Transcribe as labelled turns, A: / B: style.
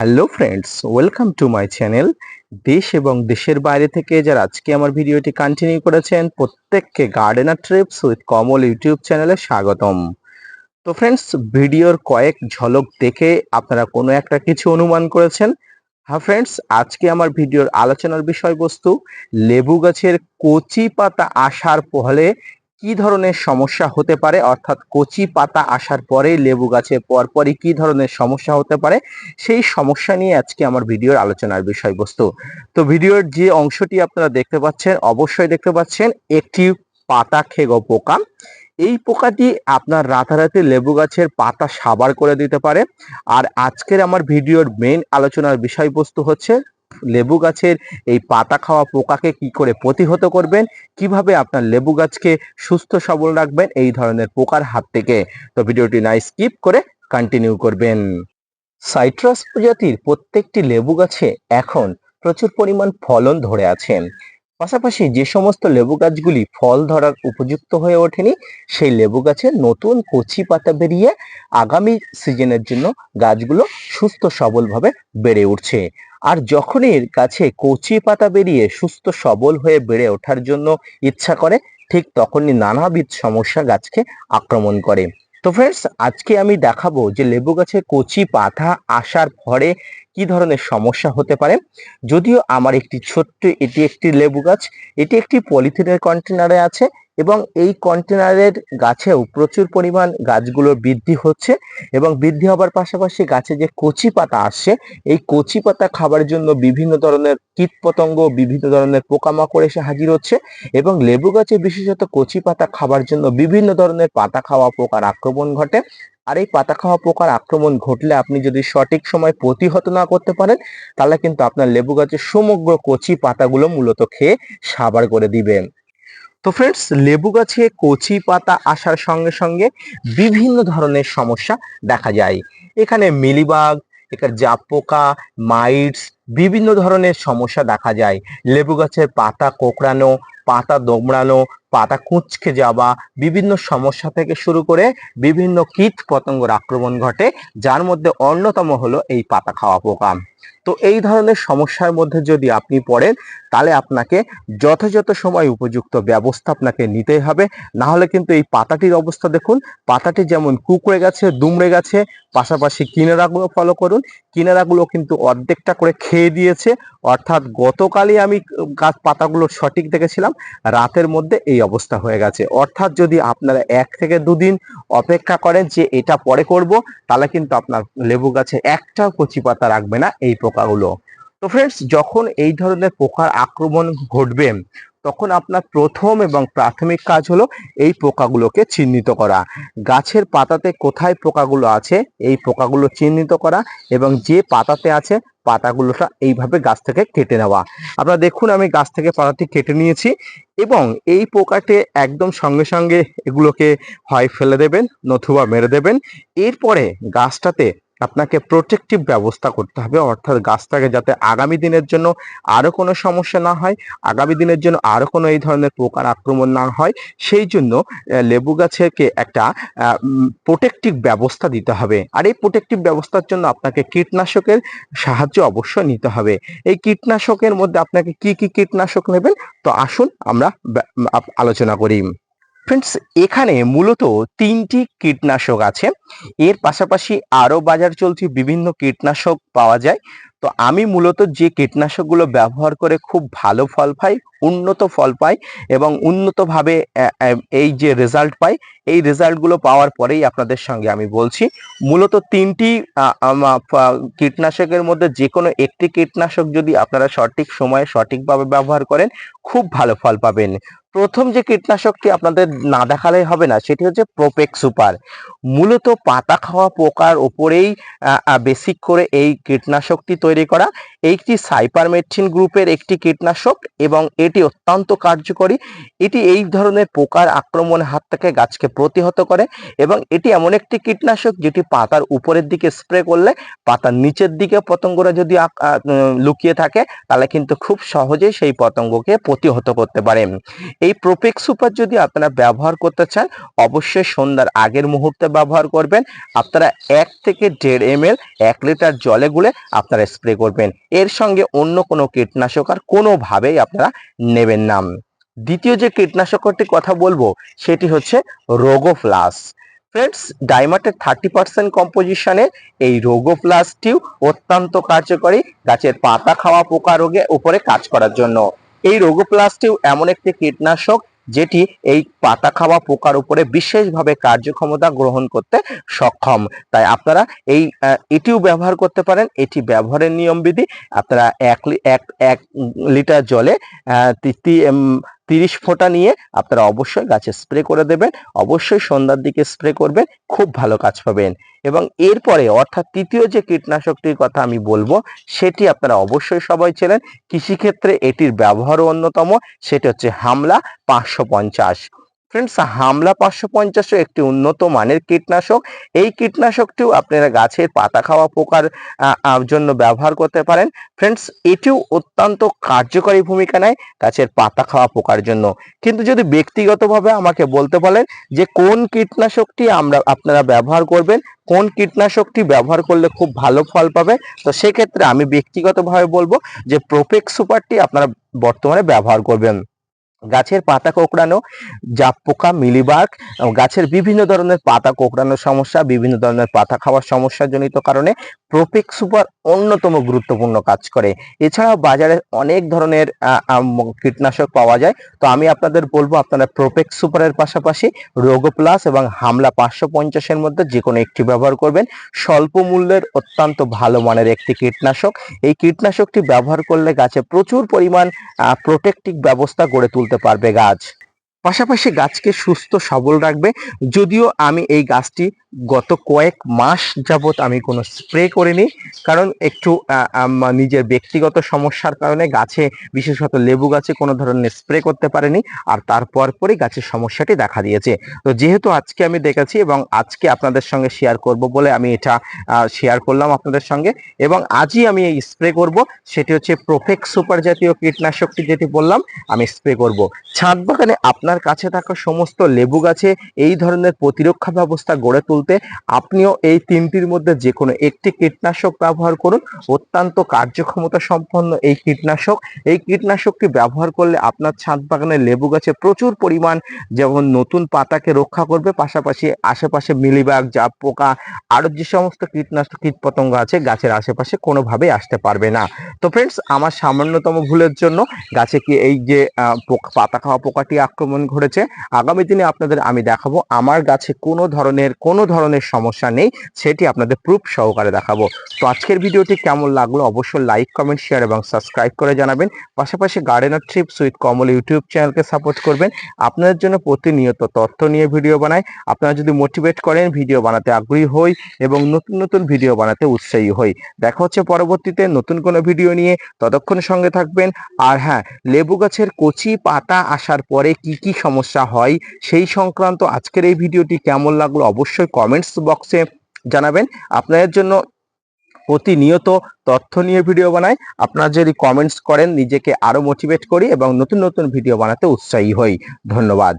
A: Hello friends welcome to my channel দেশ এবং দেশের বাইরে থেকে যারা আজকে আমার ভিডিওটি কন্টিনিউ করেছেন, প্রত্যেককে gardener trips with Kamal YouTube চ্যানেলে স্বাগতম। তো ফ্রেন্ডস ভিডিওর কয়েক ঝলক দেখে আপনারা কোনো একটা কিছু অনুমান করেছেন? হ্যাঁ ফ্রেন্ডস আজকে আমার ভিডিওর আলোচনার বিষয়বস্তু লেবু গাছের কচি পাতা আসার ফলে কি ধরনের সমস্যা হতে পারে? অর্থাৎ কচি পাতা আসার পরে লেবু গাছে পরপরই কি ধরনের সমস্যা হতে পারে? সেই সমস্যা নিয়ে আজকে আমার ভিডিওর আলোচনার বিষয়বস্তু। তো ভিডিওর যে অংশটি আপনারা দেখতে পাচ্ছেন, অবশ্যই দেখতে পাচ্ছেন একটি পাতা খেগো পোকা। এই পোকাটি আপনার রাতারাতি লেবু গাছের পাতা সাবার করে দিতে পারে। আর আজকের আমার ভিডিওর মেন আলোচনার বিষয়বস্তু হচ্ছে লেবু গাছের এই পাতা খাওয়া পোকাকে কি করে প্রতিহত করবেন? কীভাবে আপনার লেবু গাছকে সুস্থ সবল রাখবেন? এই ধরনের পোকার হাত থেকে। তো ভিডিওটি না স্কিপ করে কন্টিনিউ করবেন। সাইট্রাস প্রজাতির প্রত্যেকটি লেবু গাছে এখন প্রচুর পরিমাণ ফলন ধরে আছে। পাশাপাশি যে সমস্ত লেবু গাছগুলি ফল ধরার উপযুক্ত হয়ে ওঠেনি, সেই লেবু গাছে নতুন কচি পাতা বেরিয়ে আগামী সিজনের জন্য গাছগুলো সুস্থ সবলভাবে বেড়ে উঠছে। আর যখনই গাছে কচি পাতা বেরিয়ে সুস্থ সবল হয়ে বেড়ে ওঠার জন্য ইচ্ছা করে, ঠিক তখনই নানাবিধ সমস্যা গাছকে আক্রমণ করে। তো ফ্রেন্ডস আজকে আমি দেখাবো যে লেবু গাছে কচি পাতা আসার পরে কি ধরনের সমস্যা হতে পারে? যদিও আমার একটি ছোট্ট, এটি একটি লেবু গাছ, এটি একটি পলিথিনের কন্টেনারে আছে এবং এই কন্টেনারের গাছেও প্রচুর পরিমাণ গাছগুলোর বৃদ্ধি হচ্ছে এবং বৃদ্ধি হবার পাশাপাশি গাছে যে কচি পাতা আসছে, এই কচি পাতা খাবার জন্য বিভিন্ন ধরনের কীট পতঙ্গ, বিভিন্ন ধরনের পোকামাকড় এসে হাজির হচ্ছে এবং লেবু গাছে বিশেষত কচি পাতা খাবার জন্য বিভিন্ন ধরনের পাতা খাওয়া, পোকার আক্রমণ ঘটে। আর এই পাতা খাওয়া পোকার আক্রমণ ঘটলে আপনি যদি সঠিক সময় প্রতিহত না করতে পারেন, তাহলে কিন্তু আপনার লেবু গাছের সমগ্র কচি পাতাগুলো মূলত খেয়ে সাবার করে দিবেন। তো ফ্রেন্ডস লেবু গাছে কচি পাতা আসার সঙ্গে সঙ্গে বিভিন্ন ধরনের সমস্যা দেখা যায়। এখানে মিলিবাগ, এখানে জাপ পোকা মাইটস বিভিন্ন ধরনের সমস্যা দেখা যায়। লেবু গাছের পাতা কোকড়ানো, পাতা দোমড়ানো, পাতা কুঁচকে যাওয়া, বিভিন্ন সমস্যা থেকে শুরু করে বিভিন্ন কীট পতঙ্গর আক্রমণ ঘটে, যার মধ্যে অন্যতম হলো এই পাতা খাওয়া পোকা। তো এই ধরনের সমস্যার মধ্যে যদি আপনি পড়েন, তাহলে আপনাকে যথাযথ সময় উপযুক্ত ব্যবস্থা আপনাকে নিতেই হবে। না হলে কিন্তু এই পাতাটির অবস্থা দেখুন, পাতাটি যেমন কুকড়ে গেছে, দুমড়ে গেছে, পাশাপাশি কিনারাগুলো ফলো করুন। কিনারাগুলো কিন্তু অর্ধেকটা করে খেয়ে দিয়েছে। অর্থাৎ গতকালই আমি গাছ পাতাগুলো সঠিক দেখেছিলাম, রাতের মধ্যে এই অবস্থা হয়ে গেছে। অর্থাৎ যদি আপনারা এক থেকে দুদিন অপেক্ষা করেন যে এটা পরে করব, তাহলে কিন্তু আপনার লেবু গাছে একটাও কচি পাতা রাখবে না এই পোকাগুলো। তো ফ্রেন্ডস যখন এই ধরনের পোকার আক্রমণ ঘটবে তখন আপনার প্রথম এবং প্রাথমিক কাজ হলো এই পোকাগুলোকে চিহ্নিত করা। গাছের পাতাতে কোথায় পোকাগুলো আছে, এই পোকাগুলো চিহ্নিত করা এবং যে পাতাতে আছে পাতাগুলোটা এইভাবে গাছ থেকে কেটে নেওয়া। আপনারা দেখুন, আমি গাছ থেকে পাতাটি কেটে নিয়েছি এবং এই পোকাটে একদম সঙ্গে সঙ্গে এগুলোকে হয় ফেলে দেবেন নতুবা মেরে দেবেন। এরপরে গাছটাতে আপনাকে প্রোটেকটিভ ব্যবস্থা করতে হবে। অর্থাৎ গাছটাকে যাতে আগামী দিনের জন্য আরও কোনো সমস্যা না হয়, আগামী দিনের জন্য আরও কোনো এই ধরনের পোকার আক্রমণ না হয়, সেই জন্য লেবু গাছেরকে একটা প্রোটেকটিভ ব্যবস্থা দিতে হবে। আর এই প্রোটেকটিভ ব্যবস্থার জন্য আপনাকে কীটনাশকের সাহায্য অবশ্যই নিতে হবে। এই কীটনাশকের মধ্যে আপনাকে কি কি কীটনাশক নেবেন? তো আসুন আমরা আলোচনা করি। ফ্রেন্ডস এখানে মূলত তিনটি কীটনাশক আছে। এর পাশাপাশি আরও বাজার চলছে, বিভিন্ন কীটনাশক পাওয়া যায়। তো আমি মূলত যে কীটনাশকগুলো ব্যবহার করে খুব ভালো ফল পাই, উন্নত ফল পাই এবং উন্নতভাবে এই যে রেজাল্ট পাই, এই রেজাল্টগুলো পাওয়ার পরেই আপনাদের সঙ্গে আমি বলছি। মূলত তিনটি কীটনাশকের মধ্যে যে কোনো একটি কীটনাশক যদি আপনারা সঠিক সময়ে সঠিকভাবে ব্যবহার করেন, খুব ভালো ফল পাবেন। প্রথম যে কীটনাশকটি আপনাদের না দেখালেই হবে না, সেটি হচ্ছে প্রোপেক সুপার মূলত পাতা খাওয়া পোকার ওপরেই বেসিক করে এই কীটনাশকটি তৈরি করা। এইটি সাইপারমেট্রিন গ্রুপের একটি কীটনাশক এবং এটি অত্যন্ত কার্যকরী। এটি এই ধরনের পোকার আক্রমণ হাত থেকে গাছকে প্রতিহত করে এবং এটি এমন একটি কীটনাশক যেটি পাতার উপরের দিকে স্প্রে করলে পাতার নিচের দিকে পতঙ্গরা যদি লুকিয়ে থাকে, তাহলে কিন্তু খুব সহজেই সেই পতঙ্গকে প্রতিহত করতে পারে। এই প্রোপেক সুপার যদি আপনারা ব্যবহার করতে চান, অবশ্যই সন্ধ্যার আগের মুহূর্তে ব্যবহার করবেন। আপনারা এক থেকে দেড় এম এক লিটার জলে গুলে আপনারা স্প্রে করবেন। এর সঙ্গে অন্য কোনো কীটনাশক আর কোনোভাবেই আপনারা নেবেন না। দ্বিতীয় যে কীটনাশকটির কথা বলব, সেটি হচ্ছে রোগোফ্লাস ফ্রেন্ডস ডাইমাটের থার্টি পার্সেন্ট কম্পোজিশনে এই রোগোপ্লাসটিও অত্যন্ত কার্যকরী গাছের পাতা খাওয়া পোকা রোগে উপরে কাজ করার জন্য। এই রোগোপ্লাস্টিও এমন একটি কীটনাশক যেটি এই পাতা খাওয়া পোকার উপরে বিশেষভাবে কার্যক্ষমতা গ্রহণ করতে সক্ষম। তাই আপনারা এই এটিও ব্যবহার করতে পারেন। এটি ব্যবহারের নিয়মবিধি। আপনারা এক এক এক লিটার জলে তিরিশ ফোঁটা নিয়ে আপনারা অবশ্যই গাছে স্প্রে করে দেবেন। অবশ্যই সন্ধ্যার দিকে স্প্রে করবেন, খুব ভালো কাজ পাবেন। এবং এরপরে অর্থাৎ তৃতীয় যে কীটনাশকটির কথা আমি বলব, সেটি আপনারা অবশ্যই সবাই ছিলেন কৃষিক্ষেত্রে এটির ব্যবহারও অন্যতম, সেটি হচ্ছে হামলা পাঁচশো পঞ্চাশ। ফ্রেন্ডস হামলা পাঁচশো পঞ্চাশও একটি উন্নত মানের কীটনাশক। এই কীটনাশকটিও আপনারা গাছের পাতা খাওয়া পোকার জন্য ব্যবহার করতে পারেন। ফ্রেন্ডস এটিও অত্যন্ত কার্যকরী ভূমিকা নেয় গাছের পাতা খাওয়া পোকার জন্য। কিন্তু যদি ব্যক্তিগতভাবে আমাকে বলতে বলেন যে কোন কীটনাশকটি আমরা, আপনারা ব্যবহার করবেন, কোন কীটনাশকটি ব্যবহার করলে খুব ভালো ফল পাবে, তো সেক্ষেত্রে আমি ব্যক্তিগতভাবে বলব যে প্রোপেক সুপারটি আপনারা বর্তমানে ব্যবহার করবেন। গাছের পাতা কোঁকড়ানো জাপ পোকা মিলিবাগ গাছের বিভিন্ন ধরনের পাতা কোঁকড়ানোর সমস্যা, বিভিন্ন ধরনের পাতা খাওয়ার সমস্যাজনিত কারণে প্রোপেক সুপার অন্যতম গুরুত্বপূর্ণ কাজ করে। এছাড়াও বাজারে অনেক ধরনের কীটনাশক পাওয়া যায়। তো আমি আপনাদের বলব, আপনারা প্রোপেক সুপারের পাশাপাশি রোগো প্লাস এবং হামলা পাঁচশো পঞ্চাশের মধ্যে যে কোনো একটি ব্যবহার করবেন। স্বল্প মূল্যের অত্যন্ত ভালো মানের একটি কীটনাশক। এই কীটনাশকটি ব্যবহার করলে গাছে প্রচুর পরিমাণ প্রোটেক্টিভ ব্যবস্থা গড়ে তুলতে পারবে গাছ। পাশাপাশি গাছকে সুস্থ সবল রাখবে। যদিও আমি এই গাছটি গত কয়েক মাস যাবত আমি কোনো স্প্রে করিনি। কারণ একটু নিজের ব্যক্তিগত সমস্যার কারণে গাছে, বিশেষত লেবু গাছে কোনো ধরনের স্প্রে করতে পারিনি আর তারপর পরই গাছের সমস্যাটি দেখা দিয়েছে। তো যেহেতু আজকে আমি দেখেছি এবং আজকে আপনাদের সঙ্গে শেয়ার করব বলে আমি এটা শেয়ার করলাম আপনাদের সঙ্গে এবং আজই আমি এই স্প্রে করব, সেটি হচ্ছে প্রোফেক্ট সুপার জাতীয় কীটনাশকটি যেটি বললাম, আমি স্প্রে করব। ছাদ বাগানে আপনার কাছে থাকা সমস্ত লেবু গাছে এই ধরনের প্রতিরক্ষা ব্যবস্থা গড়ে তুলতে আপনিও এই তিনটির মধ্যে যে কোনো একটি কীটনাশক ব্যবহার করুন। অত্যন্ত কার্যক্ষমতা সম্পন্ন এই কীটনাশক। এই কীটনাশকটি ব্যবহার করলে আপনার ছাদ বাগানে লেবু গাছে প্রচুর পরিমাণ যেমন নতুন পাতাকে রক্ষা করবে, পাশাপাশি আশেপাশে মিলিবাগ জাপ পোকা আরও যে সমস্ত কীটনাশক, কীটপতঙ্গ আছে গাছের আশেপাশে কোনোভাবেই আসতে পারবে না। তো ফ্রেন্ডস আমার সামান্যতম ভুলের জন্য গাছে কি এই যে পাতা খাওয়া পোকাটি আক্রমণ ঘটেছে, আগামী দিনে আপনাদের আমি দেখাবো আমার গাছে কোনো ধরনের, কোনো ধরনের সমস্যা নেই, সেটি আপনাদের প্রুফ সহকারে দেখাবো। তো আজকের ভিডিওটি কেমন লাগল অবশ্যই লাইক কমেন্ট শেয়ার এবং সাবস্ক্রাইব করে জানাবেন। পাশাপাশি gardener trips with Kamal YouTube চ্যানেলকে সাপোর্ট করবেন। আপনাদের জন্য প্রতিনিয়ত তথ্য নিয়ে ভিডিও বানাই। আপনারা যদি মোটিভেট করেন ভিডিও বানাতে আগ্রহী হই এবং নতুন নতুন ভিডিও বানাতে উৎসাহী হই। দেখা হচ্ছে পরবর্তীতে নতুন কোনো ভিডিও নিয়ে। ততক্ষণ সঙ্গে থাকবেন। আর হ্যাঁ লেবু গাছের কচি পাতা আসার পরে কি কি সমস্যা হয় সেই সংক্রান্ত আজকের এই ভিডিওটি কেমন লাগল অবশ্যই কমেন্টস বক্সে জানাবেন। আপনাদের জন্য প্রতিনিয়ত তথ্য নিয়ে ভিডিও বানাই। আপনারা যদি কমেন্টস করেন, নিজেকে আরও মোটিভেট করি এবং নতুন নতুন ভিডিও বানাতে উৎসাহী হই। ধন্যবাদ।